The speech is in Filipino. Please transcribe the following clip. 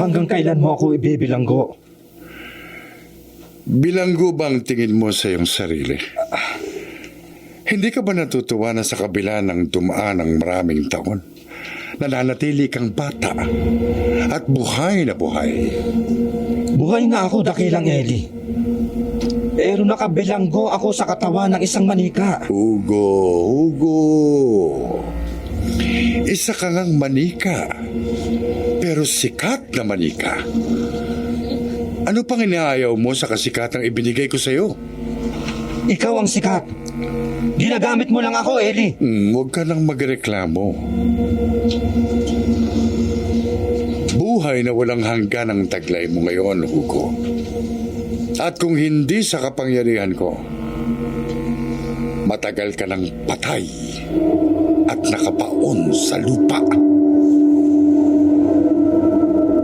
Hanggang kailan mo ako ibibilanggo? Bilanggo ba ang tingin mo sa iyong sarili? Hindi ka ba natutuwa na sa kabila ng dumaan ng maraming taon? Nananatili kang bata at buhay na buhay. Buhay nga ako, dakilang Eli. Pero nakabilanggo ako sa katawan ng isang manika. Hugo, Hugo. Isa ka ngang manika. Pero sikat na manika. Ano pang inaayaw mo sa kasikatang ibinigay ko sa'yo? Ikaw ang sikat. Ginagamit mo lang ako, Eli. Hmm, huwag ka nang magreklamo. Buhay na walang hanggan ang taglay mo ngayon, Hugo. At kung hindi sa kapangyarihan ko, matagal ka ng patay at nakapaon sa lupa.